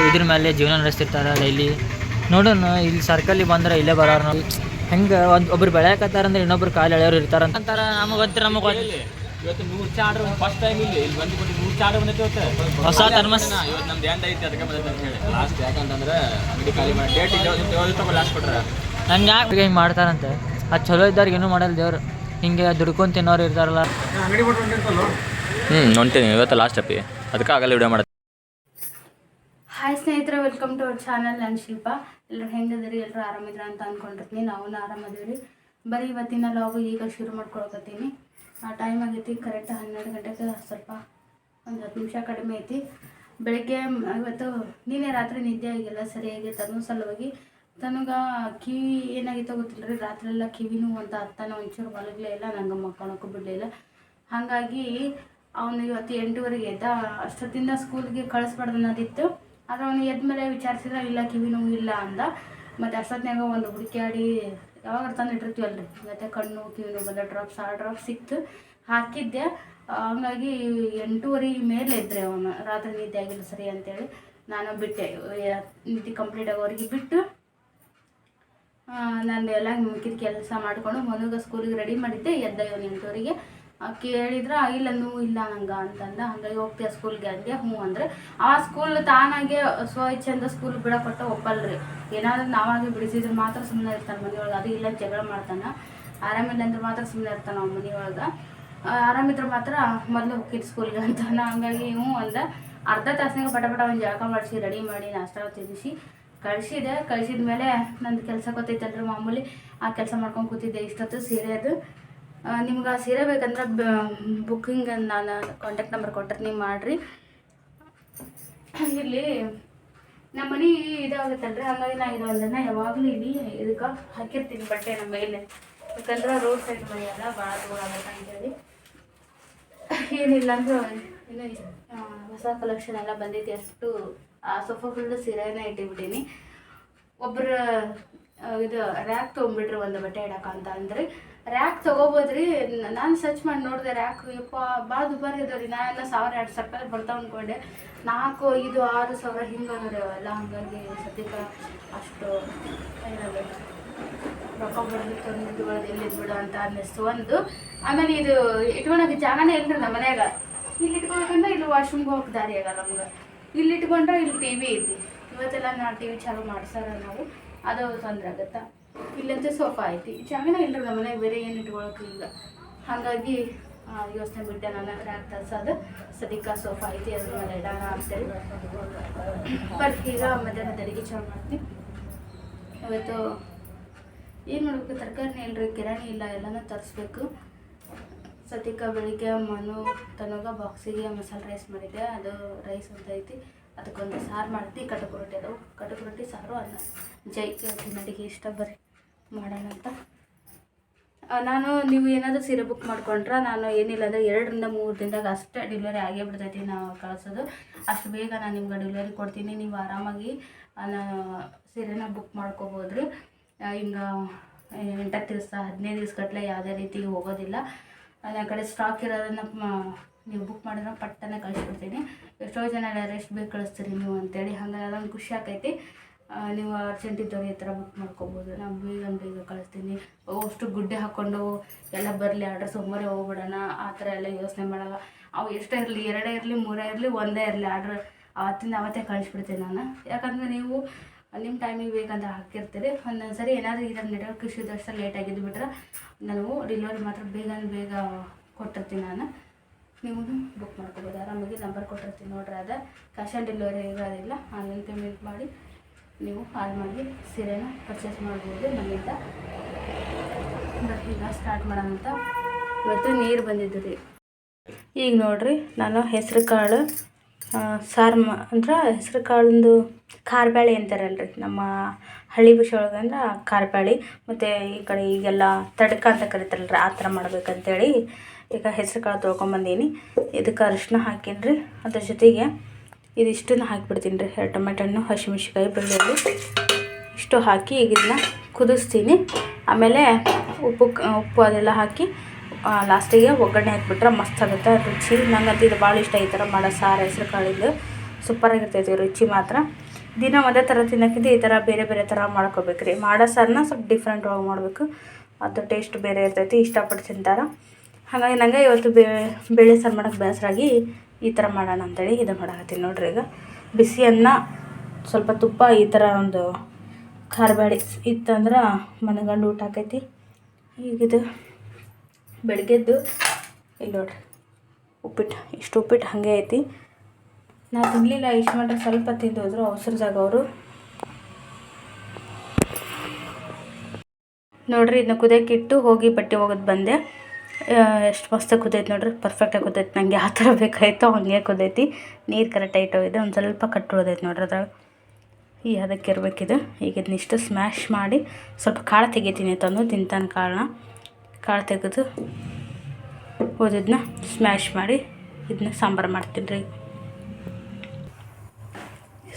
ಇದ್ರ ಮೇಲೆ ಜೀವನ ನಡೆಸ್ತಿರ್ತಾರೆ ಡೈಲಿ ನೋಡೋಣ ಇಲ್ಲಿ ಸರ್ಕಲ್ ಬಂದ್ರೆ ಇಲ್ಲೇ ಬರೋರು ಹೆಂಗೆ ಒಂದು ಒಬ್ರು ಬೆಳೆಯಕತ್ತಾರ ಅಂದ್ರೆ ಇನ್ನೊಬ್ರು ಕಾಲು ಎಳೆಯೋರು ಇರ್ತಾರ ಅಂತಾರ ನಮಗೆ ಗೊತ್ತಿರ ನಮಗೆ ಗೊತ್ತಿಲ್ಲ ಇವತ್ತು ನೂರು ಚಾಡ್ರ್ ಫಸ್ಟ್ ಟೈಮ್ ಇಲ್ಲಿ. ಇಲ್ಲಿ ಬಂದು ಕೊಟ್ಟು ನೂರು ಚಾಡ್ರ್ ಬಂದೈತೆ ಇವತ್ತು. ಹೊಸ ಧರ್ಮಸ್ ಇವತ್ತು ನಮ್ದು ಎಂಡ್ ಐತಿ ಅದಕ್ಕೆ ಬಂದೈತೆ ಅಂತ ಹೇಳಿ. ಲಾಸ್ಟ್ ಯಾಕಂತಂದ್ರೆ ಅಂಗಡಿ ಖಾಲಿ ಮಾಡಿ ಡೇಟ್ ತಗೋ ಲಾಸ್ಟ್ ಕೊಟ್ರೆ. ನಂಗೆ ಯಾಕೆ ಹಿಂಗೆ ಮಾಡ್ತಾರಂತೆ. ಅದು ಚಲೋ ಇದ್ದವ್ರಿಗೆ ಏನು ಮಾಡಲ್ಲ ದೇವ್ರು. ಹಿಂಗೆ ದುಡ್ಕೊಂಡು ತಿನ್ನೋರು ಇರ್ತಾರಲ್ಲ. ಹ್ಞೂ ನೋಡ್ತೀನಿ. ಇವತ್ತು ಲಾಸ್ಟ್ ಅಪ್ಪಿ ಅದಕ್ಕೆ ಆಗಲ್ಲ ವಿಡಿಯೋ ಮಾಡ ಹಾಯ್ ಸ್ನೇಹಿತರೆ ವೆಲ್ಕಮ್ ಟು ಅವರ್ ಚಾನಲ್ ನಾನು ಶಿಲ್ಪ. ಎಲ್ಲರೂ ಹೆಂಗದಿರಿ ಎಲ್ಲರೂ ಆರಾಮಿದ್ರ ಅಂತ ಅಂದ್ಕೊಂಡಿರ್ತೀನಿ ನಾವು ಆರಾಮದೀವಿ ಬರೀ ಇವತ್ತಿನ ಲಾಗು ಈಗ ಶುರು ಮಾಡ್ಕೊಳಕತ್ತೀನಿ. ಆ ಟೈಮ್ ಆಗೈತಿ ಕರೆಕ್ಟ್ ಹನ್ನೆರಡು ಗಂಟೆಗೆ ಸ್ವಲ್ಪ ಒಂದು ಹತ್ತು ನಿಮಿಷ ಕಡಿಮೆ ಐತಿ. ಬೆಳಗ್ಗೆ ಇವತ್ತು ನಿನ್ನೆ ರಾತ್ರಿ ನಿದ್ದೆ ಆಗಿಲ್ಲ ಸರಿಯಾಗಿ ತನ್ನ ಸಲುವಾಗಿ ತನಗ ಕಿವಿ ಏನಾಗಿತ್ತೋ ಗೊತ್ತಿಲ್ಲ ರೀ ರಾತ್ರಿ ಎಲ್ಲ ಕಿವಿ ನೋವು ಅಂತ ಅತ್ತಾನ ಒಂಚೂರು ಮಲಗಲೇ ಇಲ್ಲ, ನಂಗೆ ಮಕ್ಕಳಕ್ಕೂ ಬಿಡಲಿಲ್ಲ ಹಾಗಾಗಿ ಅವನು ಇವತ್ತು ಎಂಟೂವರೆಗೆ ಎದ್ದ. ಅಷ್ಟೊತ್ತಿಂದ ಸ್ಕೂಲ್ಗೆ ಕಳಿಸ್ಬಾರ್ದು ಅನ್ನೋದಿತ್ತು. ಆದರೆ ಅವನು ಎದ್ದ ಮೇಲೆ ವಿಚಾರಿಸಿದ್ರೆ ಇಲ್ಲ ಕಿವಿ ನೋವು ಇಲ್ಲ ಅಂದ. ಮತ್ತು ಅಷ್ಟೊತ್ತಿನಾಗ ಒಂದು ಹುಡುಕ್ಯಾಡಿ ಯಾವಾಗ ತಂದು ಇಟ್ಟಿರ್ತೀವಲ್ರಿ? ಮತ್ತು ಕಣ್ಣು, ಕಿವಿ ನೋವು ಬಂದ ಡ್ರಾಪ್ಸ್ ಆ ಡ್ರಾಪ್ಸ್ ಸಿಕ್ತು. ಹಾಕಿದ್ದೆ. ಹಂಗಾಗಿ ಎಂಟೂವರೆ ಮೇಲೆ ಇದ್ದರೆ ಅವನು. ರಾತ್ರಿ ನಿದ್ದೆ ಆಗಿಲ್ಲ ಸರಿ ಅಂತೇಳಿ ನಾನು ಬಿಟ್ಟೆ. ನಿದ್ದೆ ಕಂಪ್ಲೀಟ್ ಆಗೋರಿಗೆ ಬಿಟ್ಟು ನಾನು ಎಲ್ಲ ಮಿಕ್ಕಿದ ಕೆಲಸ ಮಾಡಿಕೊಂಡು ಮನುಗ ಸ್ಕೂಲಿಗೆ ರೆಡಿ ಮಾಡಿದ್ದೆ, ಎದ್ದ ಇವ್ ನಿಂತವರಿಗೆ ಕೇಳಿದ್ರ, ಇಲ್ಲ ನೋವು ಇಲ್ಲ, ನಂಗೆ ಅಂತಂದ. ಹಂಗಾಗಿ ಹೋಗ್ತೀಯ ಸ್ಕೂಲ್ಗೆ ಅಂದೆ ಹ್ಞೂ ಅಂದ್ರೆ. ಆ ಸ್ಕೂಲ್ ತಾನಾಗೆ ಸ್ವ ಇಚ್ಛೆಯಿಂದ ಸ್ಕೂಲ್ ಬಿಡಕೊಟ್ಟ ಒಪ್ಪಲ್ರಿ. ಏನಾದ್ರೂ ನಾವಾಗೆ ಬಿಡಿಸಿದ್ರೆ ಮಾತ್ರ ಸುಮ್ಮನೆ ಇರ್ತಾನೆ ಮನೆಯೊಳಗೆ. ಅದು ಇಲ್ಲ ಜಗಳ ಮಾಡ್ತಾನೆ. ಆರಾಮಿಲ್ಲ ಅಂದ್ರೆ ಮಾತ್ರ ಸುಮ್ಮನೆ ಇರ್ತಾನೆ ಅವ್ನ ಮನೆಯೊಳಗೆ. ಆರಾಮಿದ್ರೆ ಮಾತ್ರ ಮೊದಲು ಹೋಗಿದ್ದು ಸ್ಕೂಲ್ಗೆ ಅಂತಾನೆ ಹಂಗಾಗಿ ಹ್ಞೂ ಅಂದ. ಅರ್ಧ ತಾಸಿನಾಗ ಪಟ ಪಟ ಒಂದು ಜಳಕ ಮಾಡಿಸಿ, ರೆಡಿ ಮಾಡಿ, ನಾಷ್ಟ ತಿನ್ನಿಸಿ ಕಳಿಸಿದೆ, ಕಳಿಸಿದ ಮೇಲೆ ನಂದು ಕೆಲಸ ಗೊತ್ತೈತಲ್ರಿ ಮಾಮೂಲಿ. ಆ ಕೆಲಸ ಮಾಡ್ಕೊಂಡು ಕೂತಿದ್ದೆ, ಇಷ್ಟೊತ್ತು ಸೀರೆ ಅದು. ನಿಮ್ಗೆ ಆ ಸೀರೆ ಬೇಕಂದ್ರೆ ಬುಕ್ಕಿಂಗ್ ನಾನು ಕಾಂಟ್ಯಾಕ್ಟ್ ನಂಬರ್ ಕೊಟ್ಟರೆ ನೀವು ಮಾಡಿರಿ. ಇಲ್ಲಿ ನಮ್ಮ ಮನೆ ಇದಾಗುತ್ತಲ್ರಿ, ಹಂಗಾಗಿ ನಾ ಇದು ಅಲ್ಲ ಯಾವಾಗಲೂ ಇಲ್ಲಿ ಇದಕ್ಕೆ ಹಾಕಿರ್ತೀನಿ ಬಟ್ಟೆ ನಮ್ಮ ಮೇಲೆ. ಯಾಕಂದ್ರೆ ರೋಡ್ ಸೈಡ್ ಮನೆ ಅಲ್ಲ ಭಾಳ ದೂರ ಆಗುತ್ತೆ ಅಂತೇಳಿ. ಏನಿಲ್ಲ ಅಂದ್ರೆ, ಇನ್ನೂ ಹೊಸ ಕಲೆಕ್ಷನ್ ಎಲ್ಲ ಬಂದೈತಿ ಅಷ್ಟು ಸೋಫಾ ಫುಲ್ ಸೀರೆನ ಇಟ್ಟಿಬಿಟ್ಟೀನಿ. ಒಬ್ಬರು ಇದು ರ್ಯಾಕ್ ತೊಗೊಂಡ್ಬಿಟ್ರಿ ಒಂದು ಬಟ್ಟೆ ಇಡಕ ಅಂತ ಅಂದ್ರೆ ರ್ಯಾಕ್ ತೊಗೋಬೋದ್ರಿ ನಾನು ಸರ್ಚ್ ಮಾಡಿ ನೋಡಿದೆ ರ್ಯಾಕ್ ಯಪ್ಪ ಭಾಳ ದುಬಾರಿ ಇದಾವ್ರಿ ನಾ ಎಲ್ಲ ಸಾವಿರ, ಎರಡು ಸಾವಿರ ರೂಪಾಯಿ ಬರ್ತಾವ ಅಂದ್ಕೊಂಡೆ ನಾಲ್ಕು, ಐದು, ಆರು ಸಾವಿರ ಹಿಂಗೆ ರೀ ಅವೆಲ್ಲ, ಹಂಗಾಗಿ ಸದ್ಯಕ್ಕೆ ಅಷ್ಟು ರೊಕ್ಕ ಬರ್ಲಿಕ್ಕೆ ತಂದು ಎಲ್ಲಿ ಅಂತ ಅನ್ನಿಸ್ತು ಒಂದು. ಆಮೇಲೆ ಇದು ಇಟ್ಕೊಳಕ್ಕೆ ಜಾಗನೇ ಇಲ್ರಿ ನಮ್ಮ ಮನೆಯಾಗ. ಇಲ್ಲಿ ಇಟ್ಕೊಳಕಂದ್ರೆ ಇಲ್ಲಿ ವಾಶ್ರೂಮ್ಗೆ ಹೋಗಕ್ಕೆ ದಾರಿ ಆಗಲ್ಲ ನಮ್ಗೆ. ಇಲ್ಲಿ ಇಟ್ಕೊಂಡ್ರೆ ಇಲ್ಲಿ ಟಿ ವಿ ಐತಿ. ಇವತ್ತೆಲ್ಲ ನಾ ಟಿ ವಿ ಚಾಲು ಮಾಡ್ಸಾರ ನಾವು. ಅದು ತೊಂದರೆ ಆಗುತ್ತಾ? ಇಲ್ಲಂತೂ ಸೋಫಾ ಐತಿ. ಚಾಮಿನ ಇಲ್ರಿ ನಮ್ಮ ಮನೆಗೆ, ಬೇರೆ ಏನು ಇಟ್ಕೊಳಕ್ಕೆ ಇಲ್ಲ. ಹಾಗಾಗಿ ಯೋಚನೆ ಬಿಟ್ಟೆ ನಾನು ರ್ಯಾಕ್ ತರ್ಸೋದು ಸದ್ಯಕ್ಕೆ ಸೋಫಾ ಐತಿ, ಅದ್ರ ಮೇಲೆ ಇಡೋಣ ಅಂತೇಳಿ. ಬಟ್ ಈಗ ಮಧ್ಯಾಹ್ನದ ಅಡಿಗೆ ಚಾಲು ಮಾಡ್ತೀನಿ. ಇವತ್ತು ಏನು ಮಾಡಬೇಕು? ತರಕಾರಿನೇ ಇಲ್ಲರಿ ಕಿರಾಣಿ ಇಲ್ಲ, ಎಲ್ಲನೂ ತರಿಸ್ಬೇಕು. ಸದ್ಯಕ್ಕೆ ಬೆಳಿಗ್ಗೆ ಮನು ತನಗ ಬಾಕ್ಸಿಗೆ ಮಸಾಲೆ ರೈಸ್ ಮಾಡಿದ್ದೆ. ಅದು ರೈಸ್ ಅಂತ ಐತಿ. ಅದಕ್ಕೊಂದು ಸಾರು ಮಾಡ್ತಿ ಕಟಕ್ ರೊಟ್ಟಿ ಅದು ಕಟಕ್ ರೊಟ್ಟಿ ಸಾರು, ಅನ್ನ. ಜೈ. ಅಡಿಗೆ ಇಷ್ಟ ಬರ್ರಿ. ಮಾಡೋಣ ಅಂತ. ನಾನು ನೀವು ಏನಾದರೂ ಸೀರೆ ಬುಕ್ ಮಾಡ್ಕೊಂಡ್ರೆ ನಾನು ಏನಿಲ್ಲ ಅಂದರೆ ಎರಡರಿಂದ ಮೂರು ದಿನದಾಗ ಅಷ್ಟೇ ಡೆಲಿವರಿ ಆಗೇ ಬಿಡ್ತೈತಿ ನಾವು ಕಳಿಸೋದು. ಅಷ್ಟು ಬೇಗ ನಾನು ನಿಮ್ಗೆ ಡೆಲಿವರಿ ಕೊಡ್ತೀನಿ. ನೀವು ಆರಾಮಾಗಿ ನಾನು ಸೀರೆನ ಬುಕ್ ಮಾಡ್ಕೋಬೋದು ರೀ ಹಿಂಗೆ ಎಂಟತ್ತು ದಿವಸ, ಹದಿನೈದು ದಿವಸ ಗಟ್ಟಲೆ ಯಾವುದೇ ರೀತಿ ಹೋಗೋದಿಲ್ಲ. ನನ್ನ ಕಡೆ ಸ್ಟಾಕ್ ಇರೋದನ್ನು ನೀವು ಬುಕ್ ಮಾಡಿದ್ರೆ ಪಟ್ಟನೆ ಕಳಿಸ್ಬಿಡ್ತೀನಿ. ಎಷ್ಟೋ ಜನ ರೆಸ್ಟ್ ಬೇಕು ಕಳಿಸ್ತೀರಿ ನೀವು ಅಂತೇಳಿ ಹಾಗಾಗಿ ಅದೊಂದು ಖುಷಿ ಆಕೈತಿ. ನೀವು ಅರ್ಜೆಂಟ್ ಇದ್ದವ್ರು ಈ ಥರ ಬುಕ್ ಮಾಡ್ಕೋಬೋದು. ನಾನು ಬೇಗ ಬೇಗ ಕಳಿಸ್ತೀನಿ. ಅಷ್ಟು ಗುಡ್ಡೆ ಹಾಕ್ಕೊಂಡು ಎಲ್ಲ ಬರಲಿ ಆರ್ಡರ್ ಸೋಮವಾರ ಹೋಗ್ಬಿಡೋಣ, ಆ ಥರ ಎಲ್ಲ ಯೋಚನೆ ಮಾಡಲ್ಲ. ಅವು ಎಷ್ಟೇ ಇರಲಿ, ಎರಡೇ ಇರಲಿ, ಮೂರೇ ಇರಲಿ, ಒಂದೇ ಇರಲಿ ಆರ್ಡ್ರ್ ಅವತ್ತಿಂದ ಅವತ್ತೇ ಕಳಿಸ್ಬಿಡ್ತೀನಿ ನಾನು. ಯಾಕಂದರೆ ನೀವು ನಿಮ್ಮ ಟೈಮಿಗೆ ಬೇಕಂತ ಹಾಕಿರ್ತೀರಿ. ಒಂದೊಂದು ಸರಿ ಏನಾದರೂ ಇದರ ನೆಟ್ವರ್ಕ್ ಇಶ್ಯೂ ಅಷ್ಟೇ ಲೇಟ್ ಆಗಿದ್ದು ಬಿಟ್ರೆ ನಾನು ಡೆಲಿವರಿ ಮಾತ್ರ ಬೇಗ ಬೇಗ ಕೊಟ್ಟಿರ್ತೀನಿ ನಾನು. ನೀವು ಬುಕ್ ಮಾಡ್ಕೋಬೋದು. ಆರಾಮಾಗಿ ನಂಬರ್ ಕೊಟ್ಟಿರ್ತೀನಿ ನೋಡ್ರಿ ಅದ. ಕ್ಯಾಶ್ ಆನ್ ಡೆಲಿವರಿ ಇರೋದಿಲ್ಲ. ಆನ್ಲೈನ್ ಪೇಮೆಂಟ್ ಮಾಡಿ ನೀವು ಆರಾಮಾಗಿ ಸೀರೆನ ಪರ್ಚೇಸ್ ಮಾಡ್ಬೋದು ನಮ್ಮಿಂದ ಈಗ ಸ್ಟಾರ್ಟ್ ಮಾಡೋಣ ಅಂತ. ಇವತ್ತು ನೀರು ಬಂದಿದ್ದು ರೀ ಈಗ ನೋಡ್ರಿ, ನಾನು ಹೆಸರು ಕಾಳು. ಸಾರು ಮ, ಅಂದ್ರೆ ಹೆಸ್ರು ಕಾಳಿಂದು ಖಾರಬೇಳೆ ಅಂತಾರಲ್ಲ ರೀ ನಮ್ಮ ಹಳ್ಳಿ ಭಾಷೆ ಒಳಗೆ ಅಂದ್ರೆ ಖಾರಬ್ಯಾಳಿ ಮತ್ತು ಈ ಕಡೆ ಈಗೆಲ್ಲ ತಡ್ಕ ಅಂತ ಕರಿತಾರಲ್ರಿ, ಆ ಥರ ಮಾಡ್ಬೇಕಂತೇಳಿ ಈಗ ಹೆಸ್ರು ಕಾಳು ತೊಳ್ಕೊಂಬಂದೀನಿ. ಇದಕ್ಕೆ ಅರಿಶಿನ ಹಾಕೀನಿ ರೀ ಅದ್ರ ಜೊತೆಗೆ ಇದಿಷ್ಟನ್ನು ಹಾಕಿಬಿಡ್ತೀನಿ ರೀ ಟೊಮೆಟೊ ಹಣ್ಣು ಹಸಿಮೆಣ್ಸಿಕಾಯಿ ಬೆಳ್ಳುಳ್ಳಿ ಇಷ್ಟು ಹಾಕಿ ಈಗ ಇದನ್ನ ಕುದಿಸ್ತೀನಿ. ಆಮೇಲೆ ಉಪ್ಪು ಉಪ್ಪು ಅದೆಲ್ಲ ಹಾಕಿ ಲಾಸ್ಟಿಗೆ ಒಗ್ಗರಣೆ ಹಾಕ್ಬಿಟ್ರೆ ಮಸ್ತ್ ಆಗುತ್ತೆ, ರುಚಿ. ನಂಗಂತೂ ಇದು ಭಾಳ ಇಷ್ಟ ಈ ಥರ ಮಾಡೋ ಸಾರು ಹೆಸ್ರು ಕಾಳಿದ್ದು ಸೂಪರಾಗಿರ್ತೈತಿ ರುಚಿ ಮಾತ್ರ. ದಿನ ಒಂದೇ ಥರ ತಿನ್ನೋಕ್ಕಿಂತ ಈ ಥರ ಬೇರೆ ಬೇರೆ ಥರ ಮಾಡ್ಕೋಬೇಕು ರೀ. ಮಾಡೋ ಸಾರನ್ನ ಸ್ವಲ್ಪ ಡಿಫ್ರೆಂಟ್ ಒಳಗೆ ಮಾಡಬೇಕು. ಅದು ಟೇಸ್ಟ್ ಬೇರೆ ಇರ್ತೈತಿ, ಇಷ್ಟಪಟ್ಟು ತಿಂತಾರೆ. ಹಾಗಾಗಿ ನಂಗೆ ಇವತ್ತು ಬೇಳೆ ಸಾರು ಮಾಡೋಕ್ಕೆ ಬೇಸರಾಗಿ ಈ ಥರ ಮಾಡೋಣ ಅಂತೇಳಿ ಇದು ಮಾಡಕತ್ತೀನಿ ನೋಡ್ರಿ ಈಗ. ಬಿಸಿ ಅನ್ನ, ಸ್ವಲ್ಪ ತುಪ್ಪ, ಈ ಥರ ಒಂದು ಖಾರ ಬ್ಯಾಳಿ ಇತ್ತಂದ್ರೆ ಮನೆಗಂಡು ಊಟ ಆಕೈತಿ. ಈಗಿದು ಬೆಳಗ್ಗೆದ್ದು ಇಲ್ಲಿ ನೋಡ್ರಿ, ಉಪ್ಪಿಟ್ಟು, ಇಷ್ಟು ಉಪ್ಪಿಟ್ಟು ಹಾಗೆ ಐತಿ. ನಾ ತಿನ್ನಲಿಲ್ಲ ಇಷ್ಟು ಮಾಡ್ರೆ ಸ್ವಲ್ಪ ತಿಂದು ಹೋದ್ರು ಅವಸರದಾಗ ಅವರು. ನೋಡ್ರಿ, ಇದನ್ನ ಕುದಿಯೋಕ್ಕಿಟ್ಟು ಹೋಗಿ ಬಟ್ಟೆ ಹೋಗೋದು ಬಂದೆ. ಎಷ್ಟು ಮಸ್ತ ಕುದೈತೆ ನೋಡ್ರಿ ಪರ್ಫೆಕ್ಟಾಗಿ ಕುದೈತೆ ನನಗೆ ಯಾವ ಥರ ಬೇಕಾಯ್ತೋ ಹಂಗೆ ಕುದೈತಿ ನೀರು ಕರೆಕ್ಟ್ ಹೋಗಿದೆ, ಒಂದು ಸ್ವಲ್ಪ ಕಟ್ಟು ಉಳ್ದೈತೆ ನೋಡ್ರಿ ಅದ್ರಾಗ. ಈ ಅದಕ್ಕೆ ಇರಬೇಕಿದು. ಈಗ ಇದನ್ನ ಇಷ್ಟು ಸ್ಮ್ಯಾಶ್ ಮಾಡಿ, ಸ್ವಲ್ಪ ಕಾಳು ತೆಗಿತೀನಿ ತಂದು ತಿಂತಾನೆ ಕಾಳನ್ನ. ಕಾಳು ತೆಗೆದು ಉಳಿದಿದ್ದನ್ನ ಸ್ಮ್ಯಾಶ್ ಮಾಡಿ ಇದನ್ನ ಸಾಂಬಾರು ಮಾಡ್ತೀನಿ ರೀ.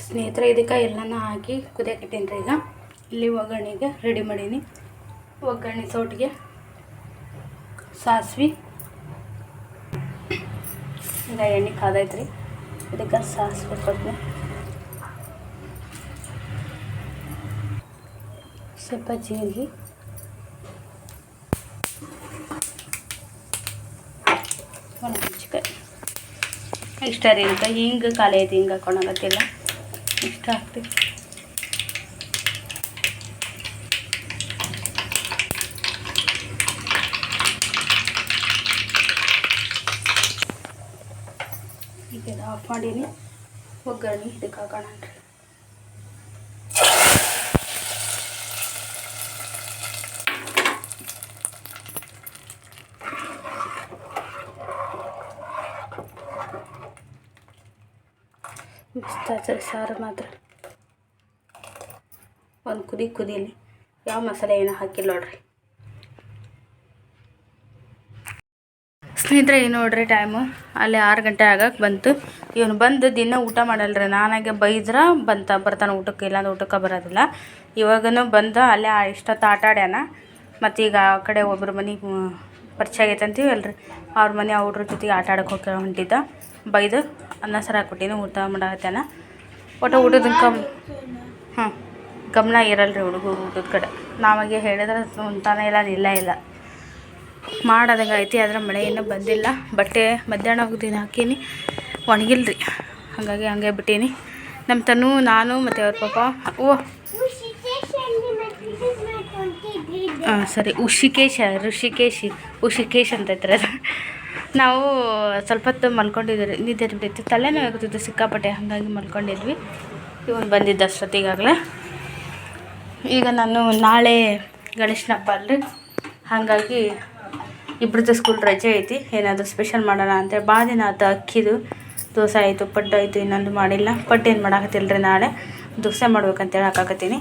ಸ್ನೇಹಿತರೆ ಇದಕ್ಕೆ ಎಲ್ಲನ ಹಾಕಿ ಕುದಿಯಾಕಿಟ್ಟೀನಿ ರೀ ಈಗ. ಇಲ್ಲಿ ಒಗ್ಗರಣೆಗೆ ರೆಡಿ ಮಾಡೀನಿ. ಒಗ್ಗರಣೆ ಸೌಟಿಗೆ ಸಾಸ್ವಿ. ಈಗ ಎಣ್ಣೆ ಕಾದೈತ್ರಿ ಇದಕ್ಕೆ ಸಾಸಿವೆ ಕೊಟ್ಟೆ ಸ್ವಲ್ಪ ಜೀರಿಗೆ ಒಂದು ಮೆಣಸಿನ್ಕಾಯಿ ಇಷ್ಟ ರೀ ಅಂತ ಹಿಂಗೆ ಖಾಲಿ ಐತಿ ಹಿಂಗೆ ಹಾಕೊಳಕತ್ತಿಲ್ಲ ಇಷ್ಟ ಆಗ್ತಿ ಈಗ ಆಫ್ ಮಾಡೀನಿ. ಒಗ್ಗರಣೆ ಇದಕ್ಕೆ ಹಾಕೋಣ ರೀ ಮಸ್ತ್ ಆಯ್ತು ಸಾರು ಮಾತ್ರ. ಒಂದು ಕುದಿ ಕುದೀಲಿ. ಯಾವ ಮಸಾಲೆ ಏನೋ ಹಾಕಿಲ್ಲ ನೋಡ್ರಿ. ಸ್ನೇಹಿತರೆ ಏನು ನೋಡ್ರಿ ಟೈಮು ಅಲ್ಲಿ ಆರು ಗಂಟೆ ಆಗಕ್ಕೆ ಬಂತು. ಇವನು ಬಂದು ದಿನ ಊಟ ಮಾಡಲ್ರಿ. ನಾನಾಗೆ ಬೈದ್ರೆ ಬಂತ, ಬರ್ತಾನೆ ಊಟಕ್ಕೆ, ಇಲ್ಲಾಂದ್ರೆ ಊಟಕ್ಕೆ ಬರೋದಿಲ್ಲ. ಇವಾಗನು ಬಂದ, ಅಲ್ಲೇ ಇಷ್ಟೊತ್ತು ಆಟ ಆಡ್ಯಾನ. ಮತ್ತು ಈಗ ಆ ಕಡೆ ಒಬ್ರ ಮನೆಗೆ ಪರಿಚಯ ಆಗೈತೆ ಅಂತೀವಿ ಅಲ್ರಿ. ಅವ್ರ ಮನೆ ಅವ್ರ ಜೊತೆಗೆ ಆಟ ಆಡಕ್ಕೆ ಹೋಗಿ ಹೊಂಟಿದ್ದ. ಬೈದು ಅನ್ನ ಸರ ಹಾಕ್ಬಿಟ್ಟಿನಿ, ಊಟ ಮಾಡಾಕತ್ತೇನ? ಒಟ್ಟು ಊಟದ ಕಮ್ ಹ್ಞೂ ಗಮನ ಇರಲ್ರಿ ಹುಡುಗರು ಊಟದ ಕಡೆ. ನಾವಾಗೆ ಹೇಳಿದ್ರೆ ಅಂತಾನೆ ಇಲ್ಲ ಇಲ್ಲ ಇಲ್ಲ. ಮಾಡೋದಂಗೆ ಐತಿ ಆದ್ರೆ ಮಳೆ ಇನ್ನೂ ಬಂದಿಲ್ಲ. ಬಟ್ಟೆ ಮಧ್ಯಾಹ್ನ ದಿನ ಹಾಕೀನಿ, ಒಣಗಿಲ್ರಿ. ಹಾಗಾಗಿ ಹಂಗೆ ಬಿಟ್ಟೀನಿ. ನಮ್ಮ ತನು, ನಾನು ಮತ್ತು ಅವ್ರ ಪಾಪ, ಓ. ಹಾಂ, ಸರಿ, ಉಷಿಕೇಶ, ಋಷಿಕೇಶಿ, ಉಷಿಕೇಶ್ ಅಂತ ಐತ್ರಿ ಅದು. ನಾವು ಸ್ವಲ್ಪ ಹೊತ್ತು ಮಲ್ಕೊಂಡಿದ್ದೀರಿ ನಿದ್ದೆ ಬಿಟ್ಟಿತ್ತು. ತಲೆನೋವು ಆಗುತ್ತಿತ್ತು ಸಿಕ್ಕಾಪಟ್ಟೆ ಹಾಗಾಗಿ ಮಲ್ಕೊಂಡಿದ್ವಿ. ಇವನು ಬಂದಿದ್ದ ಅಷ್ಟೊತ್ತಿಗಾಗಲೇ ಈಗ ನಾನು ನಾಳೆ ಗಣೇಶನ ಹಬ್ಬ ಅಲ್ರಿ. ಹಾಗಾಗಿ ಇಬ್ಬರದ್ದು ಸ್ಕೂಲ್ ರಜೆ ಐತಿ. ಏನಾದರೂ ಸ್ಪೆಷಲ್ ಮಾಡೋಣ ಅಂತೇಳಿ ಭಾಳ ದಿನ ಆಯ್ತು ಅಕ್ಕಿದು ದೋಸೆ ಆಯಿತು, ಪಡ್ಡು ಆಯಿತು, ಇನ್ನೊಂದು ಮಾಡಿಲ್ಲ. ಪಡ್ಡು ಏನು ಮಾಡಾಕತ್ತಿಲ್ಲ ರೀ ನಾಳೆ? ದೋಸೆ ಮಾಡ್ಬೇಕಂತೇಳಿ ಹಾಕಾಕತ್ತೀನಿ.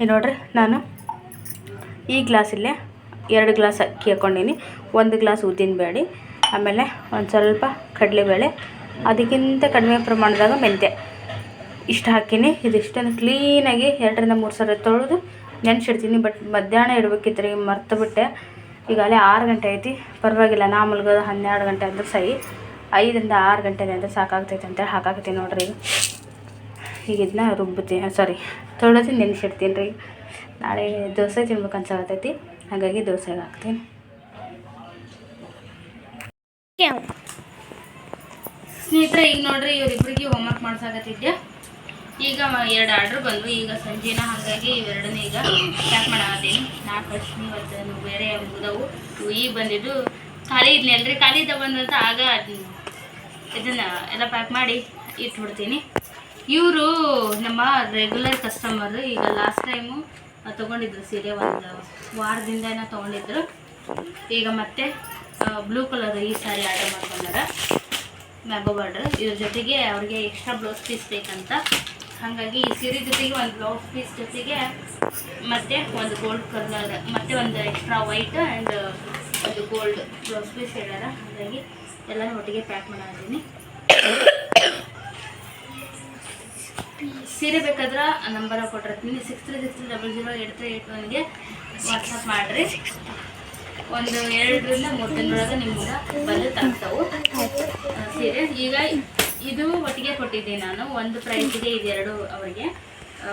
ಈಗ ನೋಡ್ರಿ, ನಾನು ಈ ಗ್ಲಾಸಲ್ಲೇ ಎರಡು ಗ್ಲಾಸ್ ಅಕ್ಕಿ ಹಾಕ್ಕೊಂಡೀನಿ ಒಂದು ಗ್ಲಾಸ್ ಉದ್ದಿನಬೇಳೆ ಆಮೇಲೆ ಒಂದು ಸ್ವಲ್ಪ ಕಡಲೆಬೇಳೆ, ಅದಕ್ಕಿಂತ ಕಡಿಮೆ ಪ್ರಮಾಣದಾಗ ಮೆಂತ್ಯ. ಇಷ್ಟು ಹಾಕೀನಿ. ಇದಿಷ್ಟನ್ನು ಕ್ಲೀನಾಗಿ ಎರಡರಿಂದ ಮೂರು ಸಲ ತೊಳೆದು ನೆನೆಸಿಡ್ತೀನಿ. ಬಟ್ ಮಧ್ಯಾಹ್ನ ಇಡಬೇಕಿತ್ತು ರೀ ಮರ್ತು ಬಿಟ್ಟೆ. ಈಗಾಗಲೇ ಆರು ಗಂಟೆ ಐತಿ. ಪರವಾಗಿಲ್ಲ, ನಾ ಮುಲ್ಗೋದು ಹನ್ನೆರಡು ಗಂಟೆ ಅಂದ್ರೆ ಸರಿ ಐದರಿಂದ ಆರು ಗಂಟೆ ಅಂದರೆ ಸಾಕಾಗ್ತೈತೆ ಅಂತೇಳಿ ಹಾಕಾಕತ್ತೀನಿ ನೋಡ್ರಿ. ಈಗ ಈಗ ಇದನ್ನ ರುಬ್ಬುತ್ತೀನಿ ಸಾರಿ ತೊಳೆದು ನೆನೆಸಿಡ್ತೀನಿ ರೀ. ನಾಳೆ ದೋಸೆ ತಿನ್ಬೇಕು ಅನ್ಸಾಕತ್ತೈತಿ ಹಾಗಾಗಿ ದೋಸೆಗೆ ಹಾಕ್ತೀನಿ. ಸ್ನೇಹಿತರೆ, ಈಗ ನೋಡ್ರಿ ಇವರಿಬ್ಬರಿಗೆ ಹೋಮ್ವರ್ಕ್ ಮಾಡ್ಸಾಕತ್ತಿದ್ದೆ. ಈಗ ಎರಡು ಆರ್ಡ್ರ್ ಬಂದ್ವಿ. ಈಗ ಸಂಜೆನ, ಹಾಗಾಗಿ ಇವೆರಡನ್ನ ಈಗ ಪ್ಯಾಕ್ ಮಾಡಾಕತ್ತೀನಿ. ನಾಲ್ಕು ವರ್ಷ ಮತ್ತು ಬೇರೆ ಮುಗಿದವು ಇವು ಈಗ ಬಂದಿದ್ದು ಖಾಲಿ ಇದ್ನಲ್ರಿ? ಖಾಲಿ ಇದ್ದ ಬಂದಂತ ಆಗ ಇದನ್ನ ಎಲ್ಲ ಪ್ಯಾಕ್ ಮಾಡಿ ಇಟ್ಬಿಡ್ತೀನಿ ಇವರು ನಮ್ಮ ರೆಗ್ಯುಲರ್ ಕಸ್ಟಮರ್ ಈಗ ಲಾಸ್ಟ್ ಟೈಮು ತೊಗೊಂಡಿದ್ರು ಸೀರೆ ಒಂದು ವಾರದಿಂದ ಏನೋ ತೊಗೊಂಡಿದ್ರು. ಈಗ ಮತ್ತೆ ಬ್ಲೂ ಕಲರ್ ಈ ಸಾರಿ ಆರ್ಡರ್ ಮಾಡ್ಕೊಂಡಾರ. ಮ್ಯಾಂಗೋ ಬಾರ್ಡ್ರ್ ಇದ್ರ ಜೊತೆಗೆ ಅವ್ರಿಗೆ ಎಕ್ಸ್ಟ್ರಾ ಬ್ಲೌಸ್ ಪೀಸ್ ಬೇಕಂತ. ಹಾಗಾಗಿ ಈ ಸೀರೆ ಜೊತೆಗೆ ಒಂದು ಬ್ಲೌಸ್ ಪೀಸ್ ಜೊತೆಗೆ ಮತ್ತೆ ಒಂದು ಗೋಲ್ಡ್ ಕಲರ್ ಮತ್ತೆ ಒಂದು ಎಕ್ಸ್ಟ್ರಾ ವೈಟ್ ಆ್ಯಂಡ್ ಒಂದು ಗೋಲ್ಡ್ ಬ್ಲೌಸ್ ಪೀಸ್ ಹೇಳ್ಯಾರ. ಹಾಗಾಗಿ ಎಲ್ಲ ಒಟ್ಟಿಗೆ ಪ್ಯಾಕ್ ಮಾಡಿದ್ದೀನಿ ಸೀರೆ ಬೇಕಾದ್ರೆ ನಂಬರ್ ಕೊಟ್ಟಿರ್ತೀನಿ. Six three six three double zero eight three eight ಒನ್ಗೆ WhatsApp ಮಾಡಿರಿ. ಒಂದು ಎರಡರಿಂದ ಮೂರು ದಿನದೊಳಗೆ ನಿಮ್ಗೆ ಬಂದು ತಾಗ್ತಾವು ಸೀರೆ. ಈಗ ಇದು ಒಟ್ಟಿಗೆ ಕೊಟ್ಟಿದ್ದೆ ನಾನು. ಒಂದು ಪ್ರೈಸಿಗೆ ಇದೆರಡು ಅವರಿಗೆ.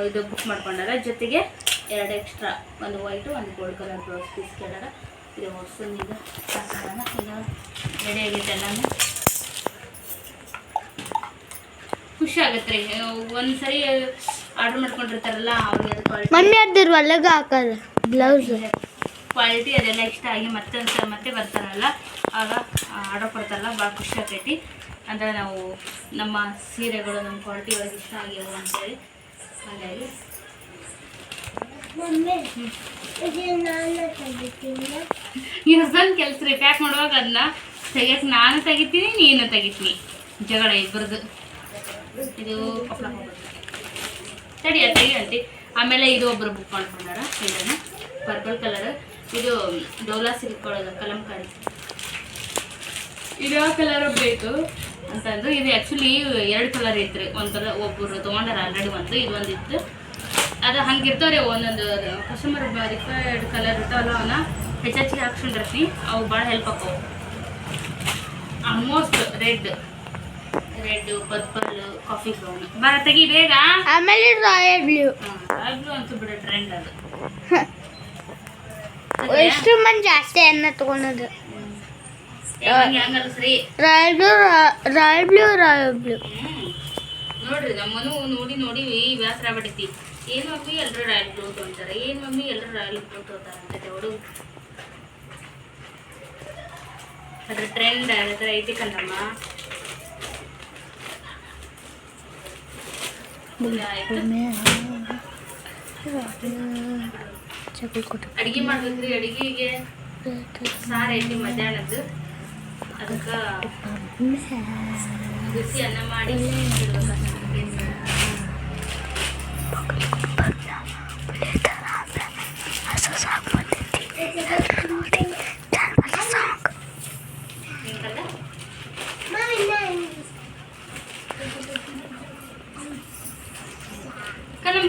ಇದು ಬುಕ್ ಮಾಡ್ಕೊಂಡಾರ ಜೊತೆಗೆ ಎರಡು ಎಕ್ಸ್ಟ್ರಾ ಒಂದು ವೈಟು ಒಂದು ಗೋಲ್ಡ್ ಕಲರ್ ಬ್ಲೌಸ್ ಪೀಸ್ ಕೇಳಾರ ಇದು ಹೊಸನ್ ಈಗ. ರೆಡಿ ಆಗೈತೆ ನಾನು ಖುಷಿ ಆಗತ್ತೆ ರೀ. ಒಂದ್ಸರಿ ಆರ್ಡರ್ ಮಾಡ್ಕೊಂಡಿರ್ತಾರಲ್ಲ ಅವ್ರಿಗೆ ಮಮ್ಮಿ ಅದ್ರ ಒಳಗೆ ಹಾಕಲ್ಲ ಬ್ಲೌಸ್ ಕ್ವಾಲಿಟಿ ಅದೆಲ್ಲ ಇಷ್ಟ ಆಗಿ ಮತ್ತೆ ಒಂದ್ಸಲ ಮತ್ತೆ ಬರ್ತಾರಲ್ಲ ಆಗ ಆರ್ಡರ್ ಕೊಡ್ತಾರಲ್ಲ ಭಾಳ ಖುಷಿ ಆಗ್ತೈತಿ. ಅಂದರೆ ನಾವು ನಮ್ಮ ಸೀರೆಗಳು ನಮ್ಮ ಕ್ವಾಲಿಟಿ ಒಳಗೆ ಇಷ್ಟ ಆಗ್ಯಾವ ಅಂತೇಳಿ. ಹಾಗಾಗಿ. ನೀವು ಹಸ್ಬೆಂಡ್ ಕೆಲಸ ರೀ ಪ್ಯಾಕ್ ಮಾಡುವಾಗ ಅದನ್ನ ತೆಗಿಯಕ್ಕೆ ನಾನು ತೆಗಿತೀನಿ ನೀನು ತೆಗಿತೀನಿ. ಜಗಳ ಇಬ್ಬರದು ಇದು ಕಪ್ಪಳ ತಡಿ ಅದು ತೆಗಿ ಅಂತಿ ಆಮೇಲೆ ಇದು ಒಬ್ಬರು ಬುಕ್ ಮಾಡ್ಕೊಂಡಾರ ಇದನ್ನು ಪರ್ಪಲ್ ಕಲರ್ ಇದು ಡೋಲಾ ಸಿಲ್ಕ್ ಒಳಗೆ ಕಲಂಕಾರಿ ಇದು ಯಾವ ಕಲರ್ ಬೇಕು ಅಂತಂದು ಇದು ಆ್ಯಕ್ಚುಲಿ ಎರಡು ಕಲರ್ ಇತ್ತು ಒಂದು ಕಲರ್ ಒಬ್ಬರು ತೊಗೊಂಡಾರ ಆಲ್ರೆಡಿ ಒಂದು ಇದು ಒಂದು ಇತ್ತು. ಅದು ಹಂಗಿರ್ತಾವ್ರಿ ಒಂದೊಂದು ಕಸ್ಟಮರ್ ರಿಕ್ವೈರ್ಡ್ ಕಲರ್ ಇರ್ತಾವಲ್ಲ ಅವನ್ನ ಹೆಚ್ಚೆಚ್ಚಿಗೆ ಹಾಕ್ಸ್ಕೊಂಡಿರ್ತೀನಿ ಅವು ಭಾಳ help ಆಕವು almost red red purple coffee brown ಬರ ತೆಗಿ ಬೇಗ. ಆಮೇಲೆ ರಾಯಲ್ ಬ್ಲೂ ಬ್ಲೂ ಅಂತೂ ಬಿಡ ಟ್ರೆಂಡ್ ಅದು. ಎಷ್ಟು ಮಂದಿ ಜಾಸ್ತಿ ಅನ್ನ ತಗೊಳೋದು ಹಂಗಲ್ಲ ಸರಿ royal blue royal blue royal blue hmm. ನೋಡ್ರಿ ನಮ್ಮನು ನೋಡಿ ನೋಡಿ ಬೇಸರ ಆಗ್ಬಿಟ್ಟೈತಿ ಏನ್ ಮಮ್ಮಿ ಎಲ್ಲರೂ ರಾಯಲ್ ಬ್ಲೂ ತೊಗೊಂತಾರೆ ಏನ್ ಮಮ್ಮಿ ಎಲ್ಲರೂ ರಾಯಲ್ ಬ್ಲೂ ತೊಗೊಂತಾರ ಅಂತ ಹುಡುಗ ಅದ್ರ ಟ್ರೆಂಡ್ ಅದ್ರ ಐತಿ ಕಣಮ್ಮ ಅಡಿಗೆ ಮಾಡ್ಬೇಕ್ರಿ. ಅಡಿಗೆಗೆ ಸಾರು ಐತಿ ಮಧ್ಯಾಹ್ನದ್ದು. ಅದಕ್ಕೆ ಬಿಸಿ ಅನ್ನ ಮಾಡಿ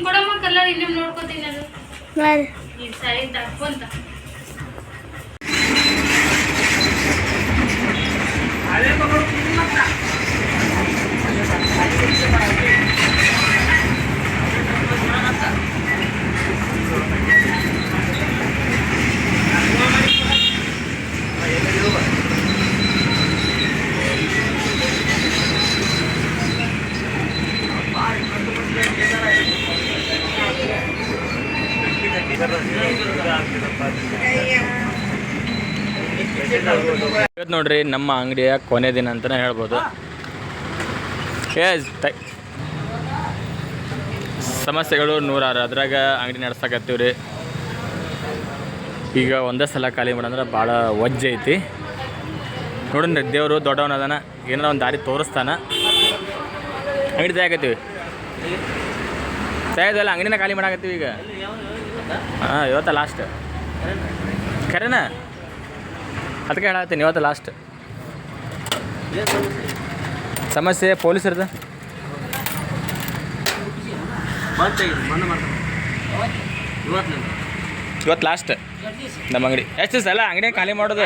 ಕೊಡಮ್ಮ ಕಲರ್ ಇನ್ನೂ ನೋಡ್ಕೋತೀನಿ ಅದು ಈ ಸಾರಿ ತಕ್ಕೊಂತ ನೋಡ್ರಿ, ನಮ್ಮ ಅಂಗಡಿಯ ಕೊನೆ ದಿನ ಅಂತ ಹೇಳ್ಬೋದು. ಸಮಸ್ಯೆಗಳು ನೂರಾರು. ಅದ್ರಾಗ ಅಂಗಡಿ ನಡ್ಸಕತ್ತೀವಿ ರೀ ಈಗ ಒಂದೇ ಸಲ ಖಾಲಿ ಮಾಡಂದ್ರೆ ಭಾಳ ವಜ್ಜೆ ಐತಿ ನೋಡ್ರಿ, ದೇವರು ದೊಡ್ಡವನದಾನ ಏನಾರ ಒಂದು ದಾರಿ ತೋರಿಸ್ತಾನ. ಅಂಗಡಿ ತೆಗಿತೀವಿ ತೆಗೆದಲ್ಲ ಅಂಗಡಿನ ಖಾಲಿ ಮಾಡಾಕತ್ತೀವಿ ಈಗ. ಹಾಂ, ಇವತ್ತ ಲಾಸ್ಟ್ ಖರೇನಾ? ಅದಕ್ಕೆ ಹೇಳತ್ತೀನಿ ಇವತ್ತು ಲಾಸ್ಟ್ ಸಮಸ್ಯೆ ಪೊಲೀಸರದ ಇವತ್ತು ಲಾಸ್ಟ್ ನಮ್ಮ ಅಂಗಡಿ. ಎಷ್ಟು ಸಲ ಅಂಗಡಿ ಖಾಲಿ ಮಾಡೋದು?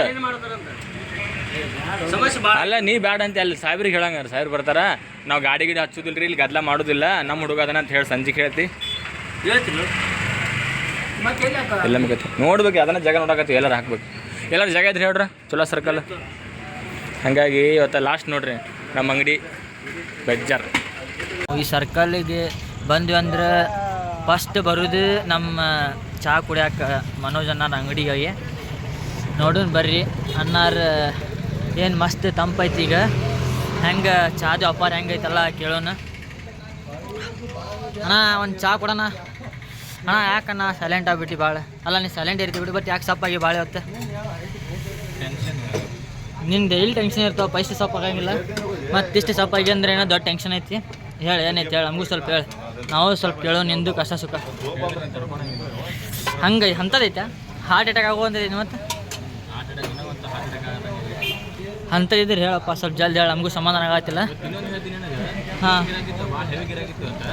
ಅಲ್ಲ ನೀ ಬ್ಯಾಡ ಅಂತ ಅಲ್ಲಿ ಸಾಹೇಬ್ರಿಗೆ ಹೇಳಂಗ ಸಾಹೇಬ್ರು ಬರ್ತಾರ. ನಾವು ಗಾಡಿ ಗಿಡಿ ಹಚ್ಚೋದಿಲ್ಲ ರೀ ಇಲ್ಲಿ ಗದ್ದಲ ಮಾಡೋದಿಲ್ಲ. ನಮ್ಮ ಹುಡುಗ ಅದನ್ನ ಅಂತ ಹೇಳಿ ಸಂಜೆ ಹೇಳ್ತಿ. ಎಲ್ಲ ನೋಡ್ಬೇಕು ಅದನ್ನ ಜಾಗ ನೋಡಕತ್ತಿ ಎಲ್ಲರೂ ಹಾಕ್ಬೇಕು. ಎಲ್ಲರೂ ಜಾಗ ಇದ್ರಿ ಹೇಳ್ರಿ. ಚಲೋ ಸರ್ಕಲ್ ಹಾಗಾಗಿ ಇವತ್ತು ಲಾಸ್ಟ್ ನೋಡ್ರಿ, ನಮ್ಮ ಅಂಗಡಿ ಬೆಜ್ಜಾರ್. ಈ ಸರ್ಕಲ್ಗೆ ಬಂದ್ವಿ ಅಂದ್ರೆ ಫಸ್ಟ್ ಬರೋದು ನಮ್ಮ ಚಹಾ ಕುಡಿಯಾಕ ಮನೋಜ್ ಅನ್ನಾರ ಅಂಗಡಿಗೆ. ನೋಡೋಣ ಬರ್ರಿ ಅನ್ನಾರ ಏನು ಮಸ್ತ್ ತಂಪೈತಿ ಈಗ. ಹೆಂಗೆ ಚಾದು ಅಪಾರ ಹೆಂಗೈತಲ್ಲ ಕೇಳೋಣ. ಅಣ್ಣ, ಒಂದು ಚಹಾ ಕೊಡೋಣ ಅಣ್ಣ, ಯಾಕಣ್ಣ ಸೈಲೆಂಟ್ ಆಗ್ಬಿಟ್ಟು ಭಾಳ ಅಲ್ಲ, ನೀ ಸೈಲೆಂಟ್ ಇರ್ತೀವಿ ಬಿಡಿ ಬಟ್ ಯಾಕೆ ಸಪ್ಪಾಗಿ ಭಾಳ ಇವತ್ತು? ನಿಂದು ಎಲ್ಲಿ ಟೆನ್ಷನ್ ಇರ್ತಾವ ಪೈಸೆ ಸಪ್ಪಾಗಂಗಿಲ್ಲ ಮತ್ತು ಇಷ್ಟು ಆಗಿ ಅಂದ್ರೆ ಏನೋ ದೊಡ್ಡ ಟೆನ್ಷನ್ ಐತಿ. ಹೇಳಿ ಏನೈತಿ ಹೇಳಿ ನಮಗೂ ಸ್ವಲ್ಪ ಹೇಳಿ. ನಾವು ಸ್ವಲ್ಪ ಕೇಳೋ ನಿಂದು ಕಷ್ಟ ಸುಖ. ಹಂಗೆ ಅಂಥದ್ದೈತೆ ಹಾರ್ಟ್ ಅಟ್ಯಾಕ್ ಆಗೋ ಮತ್ತು? ಮತ್ತೆ ಇದ್ರೆ ಹೇಳಪ್ಪ ಸ್ವಲ್ಪ ಜಲ್ದಿ ಹೇಳಿ ನಮಗೂ ಸಮಾಧಾನ ಆಗತ್ತಿಲ್ಲ. ಹಾಂ.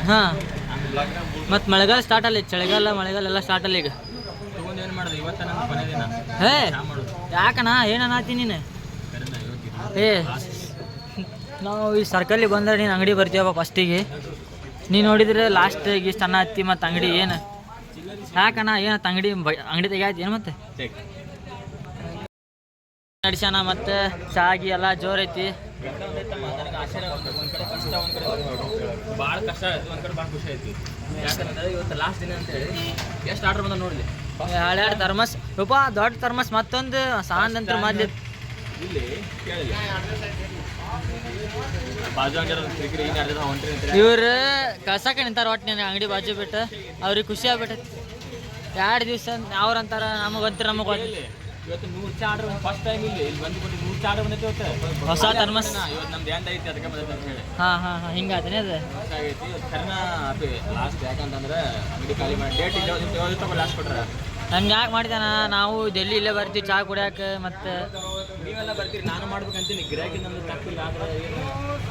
ಹಾಂ. ಮತ್ತು ಮಳೆಗಾಲ ಸ್ಟಾರ್ಟ್ ಅಲ್ಲಿ ಚಳಿಗಾಲ ಮಳೆಗಾಲ ಎಲ್ಲ ಸ್ಟಾರ್ಟ್ ಅಲ್ಲಿ ಈಗ. ಹೇ ಯಾಕಣ್ಣ ಏನನ್ನಾತಿ ನೀನು? ಏ ನಾವು ಈ ಸರ್ಕಲ್ಲಿಗೆ ಬಂದ್ರೆ ನೀನು ಅಂಗಡಿ ಬರ್ತೀವಪ್ಪ ಫಸ್ಟಿಗೆ ನೀನು ನೋಡಿದ್ರೆ ಲಾಸ್ಟ್ ಇಷ್ಟು ಅಣ್ಣ ಹತ್ತಿ ಮತ್ತು ಅಂಗಡಿ ಏನು? ಯಾಕಣ್ಣ ಏನು ಅಂಗಡಿ ಅಂಗಡಿ ತೆಗಿಯಾಯ್ತು ಏನು ಮತ್ತೆ? ನಡ್ಸ್ಯಾನ ಮತ್ತು ಚಾಗಿ ಎಲ್ಲ ಜೋರೈತಿ ಭಾಳ ಕಷ್ಟ ಆಯ್ತು ಒಂದ್ ಕಡೆ ಭಾಳ ಖುಷಿ ಆಯ್ತು ಯಾಕಂದ್ರೆ ಇವತ್ತು ಲಾಸ್ಟ್ ದಿನ ಅಂತ ಹೇಳಿ ಎಷ್ಟು ಆರ್ಡರ್ ಬಂದ ನೋಡ್ಲಿ. ಹಳೆರಡು ಥರ್ಮಸ್ ರೂಪ ದೊಡ್ಡ ಥರ್ಮಸ್ ಮತ್ತೊಂದು ಸಾಂದ್ ಅಂತ ಮೊದ್ಲು ಇವ್ರು ಕಳ್ಸಕ್ಕೆ ನಿಂತಾರ ಒಟ್ಟು ನಿನ್ನ ಅಂಗಡಿ ಬಾಜು ಬಿಟ್ಟು. ಅವ್ರಿಗೆ ಖುಷಿ ಆಗ್ಬಿಟ್ಟೈತಿ ಎರಡು ದಿವಸ ಅವ್ರು ಅಂತಾರ ನಮಗೆ ಗೊತ್ತಿರ ನಮಗೆ ಗೊತ್ತಿಲ್ಲ ಇವತ್ತು ನೂರು ಚಾ ಆರ್ಡರ್ ಫಸ್ಟ್ ಟೈಮ್ ಇಲ್ಲಿ. ಇಲ್ಲಿ ಬಂದು ನೂರು ಚಾ ಆರ್ಡರ್ ಬಂದೈತೆ ಇವತ್ತು. ಹೊಸ ಥರ್ಮಸ್ ಇವತ್ತು ನಮ್ದು ಎಂಡ್ ಐತಿ ಅದಕ್ಕೆ ಬಂದೈತೆ ಅಂತ ಹೇಳಿ. ಹಾಂ ಹಾಂ ಹಾಂ ಹಿಂಗಾತನೇ ಅದು. ಆಗೈತಿ. ಇವತ್ತು ಅದು ಲಾಸ್ಟ್ ಯಾಕಂತಂದ್ರೆ ಅಂಗಡಿ ಖಾಲಿ ಮಾಡಿ. ಡೇಟ್ ಇಲ್ಲ ಲಾಸ್ಟ್ ಕೊಟ್ರೆ. ಯಾಕೆ ಮಾಡಿದಾನ ನಾವು ಡೆಲ್ಲಿ ಇಲ್ಲೇ ಬರ್ತೀವಿ ಚಾ ಕುಡಿಯಾಕ ಮತ್ತು ನೀವೆಲ್ಲ ಬರ್ತೀರಿ ನಾನು ಮಾಡ್ಬೇಕಂತೀನಿ. ಗಿರಾಕಿ ನಮ್ದು ತಪ್ಪಿಲ್ಲ ಆದ್ರೆ ಏನು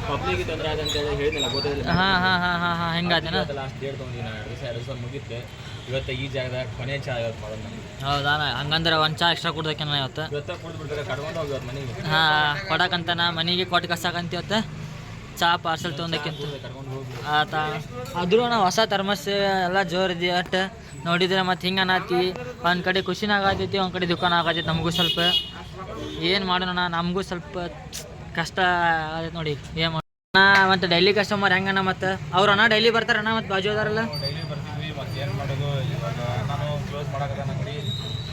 ಪಬ್ಲಿಕ್ ತೊಂದರೆ ಆದ ಅಂತ ಹೇಳಿ ಹೇಳಿದ್ನಲ್ಲ ಗೊತ್ತಿಲ್ಲ ಹಾ ಹಾಂ ಹಾಂ ಹಾಂ ಹಾಂ ಹಿಂಗಾತೇನ ಲಾಸ್ಟ್ ಡೇಟ್ ತೊಗೊಂಡಿನಿ ಎರಡು ದಿವಸ ಎರಡು ದಿವಸ ಮುಗಿತ್ತು. ಇವತ್ತು ಈ ಜಾಗದಾಗ ಕೊನೆ ಚಾ ಇವತ್ತು ಮಾಡೋದು ನಮ್ಗೆ ಹೌದಾ ಹಂಗಂದ್ರೆ ಒಂದು ಚಾ ಎಕ್ಸ್ಟ್ರಾ ಕುಡ್ದಕ್ಕೇನ ಇವತ್ತು? ಇವತ್ತ ಕುಡಿದು ಕಡ್ಕೊಂಡು ಹೋಗಿ ಇವತ್ತು ಮನೆಗೆ. ಹಾಂ ನಾ ಮನೆಗೆ ಕೊಟ್ಟು ಕಸಾಕಂತ ಇವತ್ತು? ಚಾ ಪಾರ್ಸಲ್ ತೊಗೊಂಡಕ್ಕಿಂತ. ಆತ. ಆದ್ರೂ ನಾವು ಹೊಸ ಥರ್ಮಸ್ ಎಲ್ಲ ಜೋರಿದೆ ಅಟ್. ನೋಡಿದ್ರೆ ಮತ್ತು ಹಿಂಗೆ ಅನ್ನತಿ ಒಂದು ಕಡೆ ಖುಷಿನಾಗ ಆತೈತಿ ಒಂದು ಕಡೆ ದುಃಖನ ಆಗತೈತಿ ನಮಗೂ ಸ್ವಲ್ಪ. ಏನು ಮಾಡೋಣ ನಮಗೂ ಸ್ವಲ್ಪ ಕಷ್ಟ ಆಗೈತೆ ನೋಡಿ. ಏನು ಮಾಡೋಣ ಮತ್ತು ಡೈಲಿ ಕಸ್ಟಮರ್ ಹೆಂಗಣ್ಣ ಮತ್ತು? ಅವ್ರಣ್ಣ ಅಣ್ಣ ಡೈಲಿ ಬರ್ತಾರಣ್ಣ ಮತ್ತು ಬಾಜು ಅದಾರಲ್ಲ ಡೈಲಿ ಬರ್ತಿದ್ವಿ ಮತ್ತೆ ಏನು ಮಾಡೋದು? ಇವಾಗ ನಾನು ಕ್ಲೋಸ್ ಮಾಡೋಕಲ್ಲ ಅಂಗಡಿ.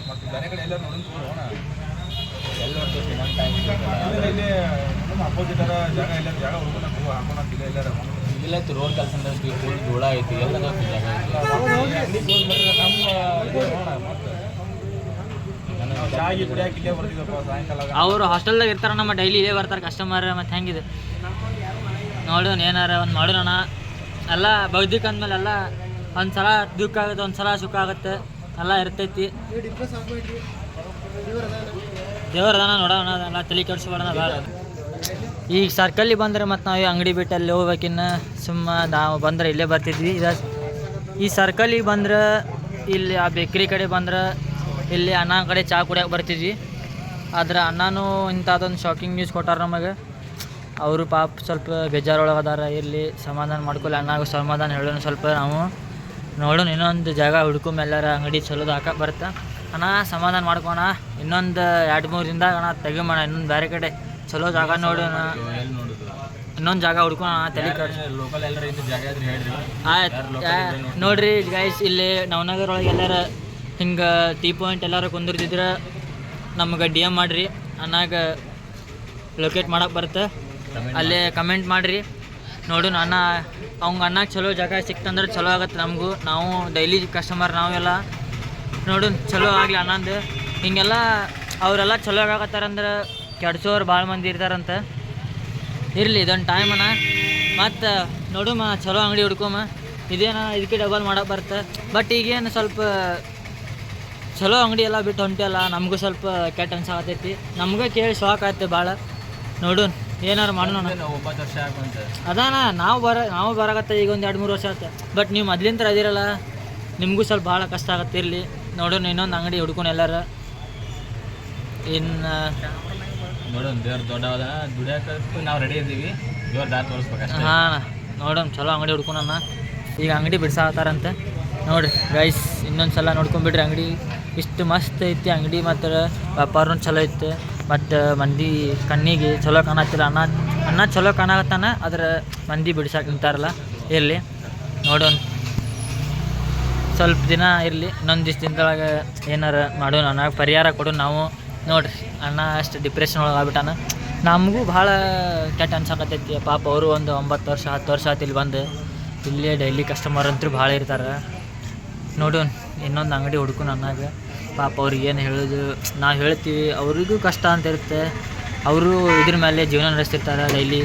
ಮತ್ತು ಬೇರೆ ಕಡೆ ಎಲ್ಲ ನೋಡೋಣ ಹೋಗೋಣ ಎಲ್ಲ ನೋಡ್ತೀವಿ ನಮ್ಮ ಟೈಮ್ ಆದರೆ ಇಲ್ಲಿ ನಮ್ಮ ಅಪೋಸಿಟ್ ಅರ ಜಾಗ ಇಲ್ಲ. ಜಾಗ ಹುಡುಗೋಣ ಹಾಕೋಣ ಇಲ್ಲ ಎಲ್ಲಾರ. ಇಲ್ಲ ಐತಿ ರೋಡ್ ಕೆಲಸ ಫುಲ್ ಧೂಳ ಐತಿ ಎಲ್ಲ ಜಾಗ ಐತಿ. ಅಂಗಡಿ ಕ್ಲೋಸ್ ಮಾಡಿದ್ರೆ ನಮ್ಮ ಇದು ನೋಡೋಣ ಮತ್ತೆ ಚಾಗಿ ಕುಡಿಯಾಕೆ ಇಲ್ಲೇ ಬರ್ತಿದ್ದಪ್ಪ ಸಾಯಂಕಾಲ ಅವರು ಹಾಸ್ಟೆಲ್ದಾಗ ಇರ್ತಾರ, ನಮ್ಮ ಡೈಲಿ ಇಲ್ಲೇ ಬರ್ತಾರೆ ಕಸ್ಟಮರ್ ಮತ್ತು ಹೆಂಗಿದೆ? ನೋಡೋಣ, ಏನಾರ ಒಂದು ಮಾಡೋಣ ಎಲ್ಲ ಬೌದ್ಧಿಕ ಅಂದಮೇಲೆ ಎಲ್ಲ ಒಂದ್ಸಲ ದುಃಖ ಆಗುತ್ತೆ ಒಂದು ಸಲ ಸುಖ ಆಗುತ್ತೆ. ಎಲ್ಲ ಇರ್ತೈತಿ. ದೇವರದಾನ ನೋಡೋಣ ಎಲ್ಲ ತಲೆ ಕೆಡಿಸ್ಬೇಡಣ ಭಾಳ ಈಗ ಸರ್ಕಲ್ಲಿ ಬಂದರೆ ಮತ್ತು ನಾವು ಅಂಗಡಿ ಬಿಟ್ಟು ಅಲ್ಲಿ ಹೋಗ್ಬೇಕಿನ್ನ ಸುಮ್ಮ ನಾವು ಬಂದ್ರೆ ಇಲ್ಲೇ ಬರ್ತಿದ್ವಿ. ಇದು ಈ ಸರ್ಕಲ್ಲಿಗೆ ಬಂದ್ರೆ ಇಲ್ಲಿ ಆ ಬೇಕ್ರಿ ಕಡೆ ಬಂದ್ರೆ ಇಲ್ಲಿ ಅಣ್ಣ ಕಡೆ ಚಹಾ ಕುಡಿಯೋಕೆ ಬರ್ತಿದ್ವಿ. ಆದ್ರೆ ಅಣ್ಣನೂ ಇಂಥದ್ದೊಂದು ಶಾಕಿಂಗ್ ನ್ಯೂಸ್ ಕೊಟ್ಟಾರ ನಮಗೆ. ಅವರು ಪಾಪ ಸ್ವಲ್ಪ ಬೇಜಾರೊಳಗೆ ಅದಾರ ಇರಲಿ ಸಮಾಧಾನ ಮಾಡ್ಕೊಳ್ಳಿ ಅಣ್ಣಾಗ ಸಮಾಧಾನ ಹೇಳೋಣ ಸ್ವಲ್ಪ ನಾವು. ನೋಡೋಣ ಇನ್ನೊಂದು ಜಾಗ ಹುಡ್ಕೊಂಬ ಎಲ್ಲರ ಅಂಗಡಿ ಚಲೋದು ಹಾಕಕ್ಕೆ ಬರುತ್ತೆ ಅಣ್ಣ ಸಮಾಧಾನ ಮಾಡ್ಕೋಣ. ಇನ್ನೊಂದು ಎರಡು ಮೂರು ದಿನದಾಗ ಅಣ್ಣ ತೆಗಿಮಣ ಇನ್ನೊಂದು ಬೇರೆ ಕಡೆ ಚಲೋ ಜಾಗ ನೋಡೋಣ. ಇನ್ನೊಂದು ಜಾಗ ಹುಡ್ಕೋಣ ತಲೆ ಆಯ್ತು ನೋಡ್ರಿ. ಗೈಸ್ ಇಲ್ಲಿ ನವನಗರ ಒಳಗೆ ಎಲ್ಲಾರ ಹಿಂಗೆ ಟೀ ಪಾಯಿಂಟ್ ಎಲ್ಲಾರು ಕುಂದಿರ್ತಿದ್ರೆ ನಮ್ಗೆ ಡಿ ಎಂ ಮಾಡಿರಿ. ಅನ್ನಾಗ ಲೊಕೇಟ್ ಮಾಡಕ್ಕೆ ಬರುತ್ತೆ. ಅಲ್ಲೇ ಕಮೆಂಟ್ ಮಾಡಿರಿ. ನೋಡು ಅನ್ನ ಅವ್ಗೆ ಅನ್ನ ಚಲೋ ಜಾಗ ಸಿಕ್ತಂದ್ರೆ ಚಲೋ ಆಗತ್ತೆ ನಮಗೂ. ನಾವು ಡೈಲಿ ಕಸ್ಟಮರ್ ನಾವೆಲ್ಲ. ನೋಡು ಚಲೋ ಆಗಲಿ ಅನ್ನಂದು ಹಿಂಗೆಲ್ಲ ಅವರೆಲ್ಲ ಚಲೋ ಆಗತ್ತಾರಂದ್ರೆ ಕೆಡ್ಸೋರು ಭಾಳ ಮಂದಿ ಇರ್ತಾರಂತ. ಇರಲಿ ಇದೊಂದು ಟೈಮ್ ಅಣ್ಣ. ಮತ್ತು ನೋಡಮ್ಮ ಚಲೋ ಅಂಗಡಿ ಹುಡ್ಕೊಮ್ಮ ಇದೇನ ಇದಕ್ಕೆ ಡಬಲ್ ಮಾಡಕ್ಕೆ ಬರುತ್ತೆ. ಬಟ್ ಈಗೇನು ಸ್ವಲ್ಪ ಚಲೋ ಅಂಗಡಿ ಎಲ್ಲ ಬಿಟ್ಟು ಹೊಂಟಿಯಲ್ಲ ನಮಗೂ ಸ್ವಲ್ಪ ಕೆಟ್ಟ ಅನ್ಸಾಕತ್ತೈತಿ ನಮ್ಗೆ ಕೇಳಿ ಶಾಕ್ ಆಯ್ತು ಭಾಳ ನೋಡು ಏನಾರು ಮಾಡೋಣ. ಒಂಬತ್ತು ವರ್ಷ ಆಗುವಂತ ಅದಾನ ನಾವು ಬರ ನಾವು ಬರಾಕತ್ತ ಈಗ ಒಂದು ಎರಡು ಮೂರು ವರ್ಷ ಆಯ್ತು ಬಟ್ ನೀವು ಮೊದ್ಲಿಂತ್ರ ಅದಿರಲ್ಲ ನಿಮಗೂ ಸ್ವಲ್ಪ ಭಾಳ ಕಷ್ಟ ಆಗತ್ತೆ ಇರಲಿ. ನೋಡೋಣ ಇನ್ನೊಂದು ಅಂಗಡಿ ಹುಡ್ಕೊಂಡು ಎಲ್ಲಾರ. ಇನ್ನು ನೋಡೋಣ ದೇವ್ರ ದೊಡ್ಡವಾದ ದುಡಿಯಾಕ ನಾವು ರೆಡಿ ಇದ್ದೀವಿ ದೇವ್ರ ದಾರಿ ತೋರಿಸ್ಬೇಕು ಹಾಂ ನೋಡೋಣ ಚಲೋ ಅಂಗಡಿ ಹುಡ್ಕೊಳಣ. ಈಗ ಅಂಗಡಿ ಬಿಡ್ಸಾತಾರಂತೆ ನೋಡ್ರಿ ಗೈಸ್ ಇನ್ನೊಂದು ಸಲ ನೋಡ್ಕೊಂಬಿಡ್ರಿ ಅಂಗಡಿ. ಇಷ್ಟು ಮಸ್ತ್ ಐತಿ, ಅಂಗಡಿ ಮತ್ತು ವ್ಯಾಪಾರನೂ ಚಲೋ ಐತೆ. ಮತ್ತು ಮಂದಿ ಕಣ್ಣಿಗೆ ಚಲೋ ಕಾಣತ್ತಿಲ್ಲ. ಅನ್ನ ಅನ್ನ ಚಲೋ ಕಾಣತ್ತಾನ ಅದ್ರ ಮಂದಿ ಬಿಡ್ಸಕ್ಕೆ ನಿಂತಾರಲ್ಲ. ಇರಲಿ, ನೋಡೋಣ. ಸ್ವಲ್ಪ ದಿನ ಇರಲಿ ಇನ್ನೊಂದಿಷ್ಟು ದಿನದೊಳಗೆ ಏನಾರ ಮಾಡೋಣ ಅನ್ನ ಪರಿಹಾರ ಕೊಡು ನಾವು. ನೋಡ್ರಿ ಅಣ್ಣ ಅಷ್ಟು ಡಿಪ್ರೆಷನ್ ಒಳಗೆ ಆಗ್ಬಿಟ್ಟಾನ. ನಮಗೂ ಭಾಳ ಕೆಟ್ಟ ಅನ್ಸಕತ್ತೈತಿ. ಪಾಪ ಅವರು ಒಂದು ಒಂಬತ್ತು ವರ್ಷ, ಹತ್ತು ವರ್ಷ ಆಯ್ತು ಇಲ್ಲಿ ಬಂದು. ಇಲ್ಲೇ ಡೈಲಿ ಕಸ್ಟಮರ್ ಅಂತೂ ಭಾಳ ಇರ್ತಾರೆ. ನೋಡೋಣ ಇನ್ನೊಂದು ಅಂಗಡಿ ಹುಡುಕು ಅನ್ನಾಗ ಪಾಪ ಅವ್ರಿಗೆ ಏನು ಹೇಳೋದು? ನಾವು ಹೇಳ್ತೀವಿ, ಅವರಿಗೂ ಕಷ್ಟ ಅಂತ ಇರುತ್ತೆ. ಅವರು ಇದ್ರ ಮೇಲೆ ಜೀವನ ನಡೆಸ್ತಿರ್ತಾರೆ ಡೈಲಿ.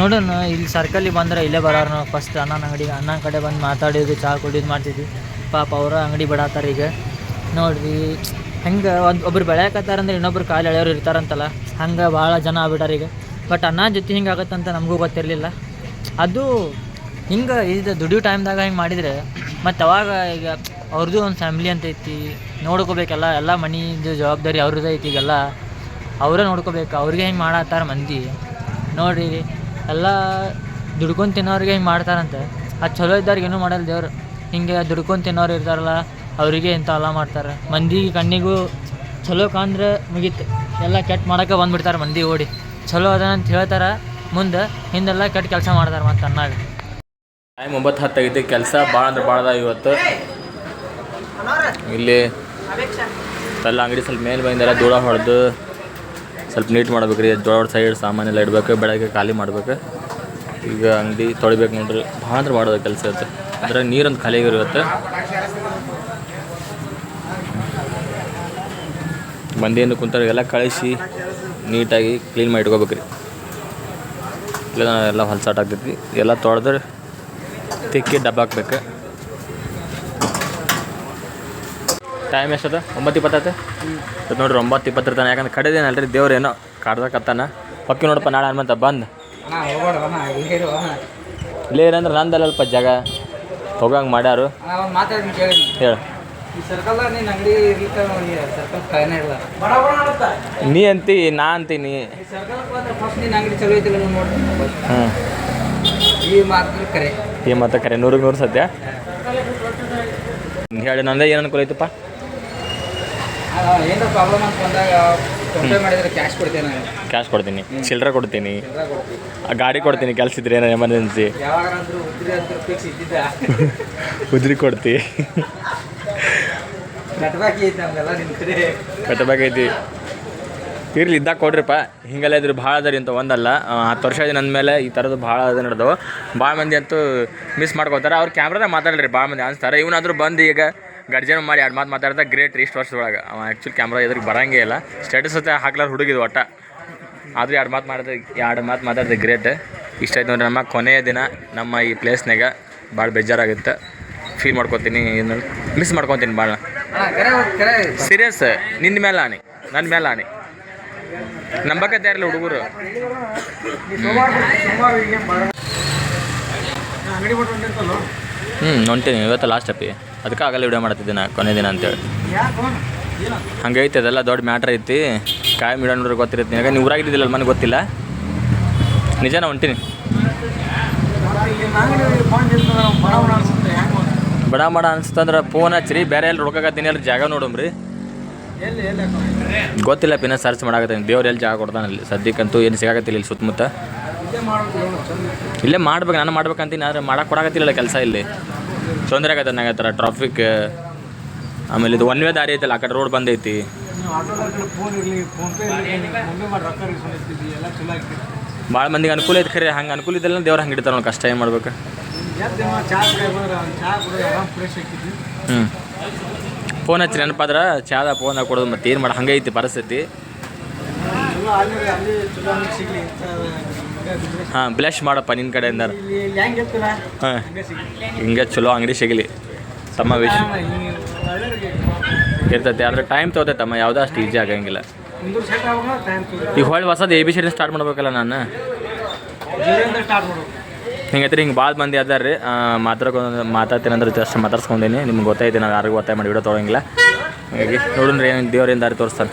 ನೋಡೋಣ ಇಲ್ಲಿ ಸರ್ಕಲ್ಲಿ ಬಂದರೆ ಇಲ್ಲೇ ಬರೋರು ನಾವು. ಫಸ್ಟ್ ಅಣ್ಣನ ಅಂಗಡಿಗೆ ಅಣ್ಣನ ಕಡೆ ಬಂದು ಮಾತಾಡಿದ್ದು ಚಹಾ ಕುಡಿಯೋದು ಮಾಡ್ತಿದ್ವಿ. ಪಾಪ ಅವರ ಅಂಗಡಿ ಬಿಡಾತಾರೆ ಈಗ. ನೋಡ್ರಿ, ಹೆಂಗೆ ಒಂದು ಒಬ್ರು ಬೆಳೆಯಕತ್ತಾರಂದ್ರೆ ಇನ್ನೊಬ್ರು ಕಾಲು ಎಳೆಯೋರು ಇರ್ತಾರಂತಲ್ಲ. ಹಂಗೆ ಭಾಳ ಜನ ಆಗ್ಬಿಟ್ಟಾರ ಈಗ. ಬಟ್ ಅಣ್ಣ ಜೊತೆ ಹಿಂಗೆ ಆಗುತ್ತಂತ ನಮಗೂ ಗೊತ್ತಿರಲಿಲ್ಲ. ಅದು ಹಿಂಗೆ ಇದು ದುಡಿಯೋ ಟೈಮ್ದಾಗ ಹಿಂಗೆ ಮಾಡಿದರೆ, ಮತ್ತು ಅವಾಗ ಈಗ ಅವ್ರದ್ದು ಒಂದು ಫ್ಯಾಮ್ಲಿ ಅಂತ ಐತಿ, ನೋಡ್ಕೋಬೇಕಲ್ಲ, ಎಲ್ಲ ಮನಿದು ಜವಾಬ್ದಾರಿ ಅವ್ರದ್ದು ಐತಿ ಈಗೆಲ್ಲ. ಅವರೇ ನೋಡ್ಕೋಬೇಕು, ಅವ್ರಿಗೆ ಹಿಂಗೆ ಮಾಡತ್ತಾರ ಮಂದಿ. ನೋಡ್ರಿ, ಎಲ್ಲ ದುಡ್ಕೊಂಡು ತಿನ್ನೋರಿಗೆ ಹಿಂಗೆ ಮಾಡ್ತಾರಂತೆ. ಅದು ಚಲೋ ಇದ್ದವ್ರಿಗೆ ಏನೂ ಮಾಡಲ್ಲ ದೇವ್ರು. ಹಿಂಗೆ ದುಡ್ಕೊಂಡು ತಿನ್ನೋರು ಇರ್ತಾರಲ್ಲ, ಅವರಿಗೆ ಇಂಥವೆಲ್ಲ ಮಾಡ್ತಾರೆ. ಮಂದಿ ಕಣ್ಣಿಗೂ ಚಲೋ ಕಾಂದ್ರೆ ಮುಗೀತು. ಎಲ್ಲ ಕೆಟ್ಟ ಮಾಡೋಕೆ ಬಂದುಬಿಡ್ತಾರೆ ಮಂದಿ ಓಡಿ. ಚಲೋ ಅದ ಅಂತ ಹೇಳ್ತಾರೆ, ಮುಂದೆ ಹಿಂದೆಲ್ಲ ಕೆಟ್ಟ ಕೆಲಸ ಮಾಡ್ತಾರೆ ಮತ್ತು ಅನ್ನಾಗ. ಟೈಮ್ ಒಂಬತ್ತು ಹತ್ತು ಆಗೈತಿ, ಕೆಲಸ ಭಾಳ ಅಂದ್ರೆ ಭಾಳ ಇವತ್ತು. ಇಲ್ಲಿ ಎಲ್ಲ ಅಂಗಡಿ ಸ್ವಲ್ಪ ಮೇಲೆ ಬಂದೆಲ್ಲ ಧೂಳ ಹೊಡೆದು ಸ್ವಲ್ಪ ನೀಟ್ ಮಾಡ್ಬೇಕು ರೀ ಜೋಳ ಸೈಡ್ ಸಾಮಾನೆಲ್ಲ ಇಡ್ಬೇಕು, ಬೆಳಗ್ಗೆ ಖಾಲಿ ಮಾಡ್ಬೇಕು. ಈಗ ಅಂಗಡಿ ತೊಳಿಬೇಕು ನೋಡ್ರಿ, ಭಾಳ ಅಂದ್ರೆ ಭಾಳ ಕೆಲಸ ಇವತ್ತು. ಅದ್ರಾಗ ನೀರೊಂದು ಖಾಲಿ ಆಗಿರೋ ಇವತ್ತು. ಮಂದಿಯನ್ನು ಕುಂತವ್ರಿಗೆಲ್ಲ ಕಳಿಸಿ, ನೀಟಾಗಿ ಕ್ಲೀನ್ ಮಾಡಿ ಇಟ್ಕೋಬೇಕು ರೀ ಇಲ್ಲ, ಎಲ್ಲ ಹೊಲ್ಸಾಟ್ ಆಗ್ತೈತಿ ಎಲ್ಲ ತೊಳೆದ್ರೆ ತಿಕ್ಕಿ ಡಬ್ಬ ಹಾಕ್ಬೇಕು. ಟೈಮ್ ಎಷ್ಟದ? ಒಂಬತ್ತು ಇಪ್ಪತ್ತೈತೆ? ಇವತ್ತು ನೋಡ್ರಿ ಒಂಬತ್ತು ಇಪ್ಪತ್ತರ ತನಕ. ಯಾಕಂದ್ರೆ ಕಡೆದೇನಲ್ರಿ ದೇವ್ರು ಏನೋ ಕಾಡ್ದಕತ್ತಾನ ಹೊಕ್ಕಿ ನೋಡಪ್ಪ ನಾಳೆ ಹನುಮಂತ ಬಂದು. ಇಲ್ಲೇ ಏನಂದ್ರೆ ನಂದಲ್ಲಲ್ಪ ಜಾಗ. ಹೋಗಂಗೆ ಮಾಡ್ಯಾರು. ಹೇಳ. ನೀ ಅಂತಿ ನಾ ಅಂತೀನಿ ಹ್ಞೂ ಈ ಮಾತ್ರ ಕರೆ. ನೂರಿಗೆ ನೂರು ಸದ್ಯ. ಹೇಳಿ ನಂದೇ ಏನು ಅನುಕೂಲ ಐತಪ್ಪ ಕ್ಯಾಶ್ ಕೊಡ್ತೇನೆ ನಾನು. ಕ್ಯಾಶ್ ಕೊಡ್ತೀನಿ. ಚಿಲ್ಲರೆ ಕೊಡ್ತೀನಿ. ಗಾಡಿ ಕೊಡ್ತೀನಿ ಕೆಲಸ ಇದ್ರೆ ಏನೋ ಎಮರ್ಜೆನ್ಸಿ. ಉದ್ರಿ ಕೊಡ್ತಿ. ಕಟ್ಟಬೇಕೈತಿ ಇರ್ಲಿ ಇದ್ದಾಗ ಕೊಡ್ರಿಪ್ಪ. ಹಿಂಗೆಲ್ಲ ಇದ್ರೆ ಭಾಳ ಅದ ರೀ ಅಂತ ಒಂದಲ್ಲ. ಹತ್ತು ವರ್ಷ ಆಯ್ತು ನನ್ನ ಮೇಲೆ ಈ ಥರದ್ದು ಭಾಳ ಅದ ನಡೆದವು. ಭಾಳ ಮಂದಿ ಅಂತೂ ಮಿಸ್ ಮಾಡ್ಕೋತಾರೆ. ಅವ್ರು ಕ್ಯಾಮ್ರಾದಾಗ ಮಾತಾಡಲ್ರಿ ಭಾಳ ಮಂದಿ ಅನ್ಸ್ತಾರೆ. ಇವನಾದ್ರೂ ಬಂದು ಈಗ ಗರ್ಜನ ಮಾಡಿ ಎರಡು ಮಾತು ಮಾತಾಡ್ತಾ ಗ್ರೇಟ್ ರೀ ಇಷ್ಟು ವರ್ಷದೊಳಗೆ. ಅವ ಆ್ಯಕ್ಚುಲಿ ಕ್ಯಾಮ್ರಾ ಎದುರಿಗೆ ಬರಂಗೇ ಇಲ್ಲ. ಸ್ಟೇಟಸ್ ಹತ್ತೆ ಹಾಕ್ಲಾರ ಹುಡುಗಿದ್ ಒಟ್ಟ. ಆದರೂ ಎರಡು ಮಾತು ಮಾಡಿದ್ರೆ ಎರಡು ಮಾತು ಮಾತಾಡಿದೆ ಗ್ರೇಟ್ ಇಷ್ಟ ಆಯ್ತು ನೋಡ್ರಿ ನಮ್ಮ ಕೊನೆಯ ದಿನ ನಮ್ಮ ಈ ಪ್ಲೇಸ್ನಾಗ ಭಾಳ ಬೇಜಾರಾಗುತ್ತೆ. ಫೀಲ್ ಮಾಡ್ಕೊತೀನಿ ಮಿಸ್ ಮಾಡ್ಕೊತೀನಿ ಭಾಳ. ಸೀರಿಯಸ್ ನಿನ್ನ ಮೇಲೆ ಆಣಿ. ನನ್ನ ಮೇಲೆ ಆಣಿ. ನಂಬಕತ್ತೆ ಯಾರಿಲ್ಲ ಹುಡುಗರು. ಹ್ಞೂ ಹೊಂಟೀನಿ ಇವತ್ತು ಲಾಸ್ಟ್ ಅಪ್ಪಿ. ಅದಕ್ಕೆ ಆಗಲ್ಲ ವಿಡಿಯೋ ಮಾಡ್ತಿದ್ದೆ ನಾ ಕೊನೆ ದಿನ ಅಂತೇಳಿ. ಹಂಗೈತೆ ಅದೆಲ್ಲ ದೊಡ್ಡ ಮ್ಯಾಟ್ರ್ ಐತಿ. ಕಾಯಿ ಮಿಡೋ ನೋಡ್ರಿ ಗೊತ್ತಿರುತ್ತೆ. ಯಾಕಂದ್ರೆ ನೀವು ಊರಾಗಿದ್ದಿಲ್ಲ ನನಗೆ ಗೊತ್ತಿಲ್ಲ. ನಿಜಾನ ಹೊಂಟೀನಿ. ಬಡ ಬಡ ಅನ್ಸ್ತಂದ್ರೆ ಫೋನ್ ಹಚ್ಚಿರಿ. ಬೇರೆ ಎಲ್ಲಿ ಹುಡುಕಾಕತ್ತೀನಿ. ಅಲ್ಲಿ ಜಾಗ ನೋಡಮ್ರಿ ಗೊತ್ತಿಲ್ಲ ಪಿನ್ನ ಸರ್ಚ್ ಮಾಡಾಕತ್ತೀನಿ. ದೇವ್ರು ಎಲ್ಲಿ ಜಾಗ ಕೊಡ್ತಾನೆ ಅಲ್ಲಿ. ಸದ್ಯಕ್ಕಂತೂ ಏನು ಸಿಗಾಕತ್ತಿಲ್ಲ ಇಲ್ಲಿ ಸುತ್ತಮುತ್ತ. ಇಲ್ಲೇ ಮಾಡ್ಬೇಕು, ನಾನು ಮಾಡ್ಬೇಕಂತೀನಿ, ಆದರೆ ಮಾಡಕ್ಕೆ ಕೊಡಕತ್ತಿಲ್ಲ ಕೆಲಸ ಇಲ್ಲಿ. ತೊಂದರೆ ಆಗತ್ತೆ ನಂಗೆ ಟ್ರಾಫಿಕ್ ಆಮೇಲೆ ಇದು ಒನ್ ವೇ ದಾರಿ ಐತಲ್ಲ, ಆ ಕಡೆ ರೋಡ್ ಬಂದೈತಿ ಭಾಳ ಮಂದಿಗೆ ಅನುಕೂಲ ಐತೆ ಖರೆ. ಹಂಗೆ ಅನುಕೂಲ ಇದ್ದಲ್ಲ ದೇವ್ರು ಹಂಗೆ ಇಡ್ತಾರೆ ನೋಡಿ ಕಷ್ಟ ಏನು ಮಾಡ್ಬೇಕು? ಹ್ಞೂ ಫೋನ್ ಹಚ್ಚಿ ನೆನಪಾದ್ರೆ? ಚಾದ ಫೋನ್ ಕೊಡೋದು ಮತ್ತೆ ಏನು ಮಾಡಿ, ಹಂಗೆ ಪರಿಸ್ಥಿತಿ. ಹಾಂ ಬ್ಲಶ್ ಮಾಡಪ್ಪ ನಿನ್ನ ಕಡೆಯಿಂದ. ಹಾಂ, ಹಿಂಗೆ ಚಲೋ ಅಂಗಡಿ ಸಿಗಲಿ. ತಮ್ಮ ವಿಶ್ ಇರ್ತೈತೆ, ಆದರೆ ಟೈಮ್ ತೊಗೋತೈತಮ್ಮ ಯಾವುದೋ ಅಷ್ಟು ಈಜಿ ಆಗಂಗಿಲ್ಲ. ಈಗ ಹೊಳ್ಳಿ ಹೊಸದು ಎ ಬಿ ಸಿ ಸ್ಟಾರ್ಟ್ ಮಾಡ್ಬೇಕಲ್ಲ ನಾನು. ಜೀರೋಯಿಂದ ರೀ ಹಿಂಗೈತೆ ಹಿಂಗೆ ಭಾಳ ಮಂದಿ ಅದಾರ ರೀ ಮಾತಾಡ್ಕೊ ಮಾತಾಡ್ತೀನಿ ಅಂದ್ರೆ ಜಸ್ಟ್ ಮಾತಾಡ್ಸ್ಕೊಂಡೀನಿ. ನಿಮ್ಗೆ ಗೊತ್ತೈತೆ ನಾವು ಯಾರಿಗೂ ಗೊತ್ತಾಯ್ ಮಾಡಿ ವಿಡಿಯೋ ತೊಗೊಂಗಿಲ್ಲ ಹಾಗಾಗಿ ನೋಡೋಣ್ರಿ ಏನು ದೇವ್ರಿಂದ ದಾರಿ ತೋರಿಸ್ತಾನೆ.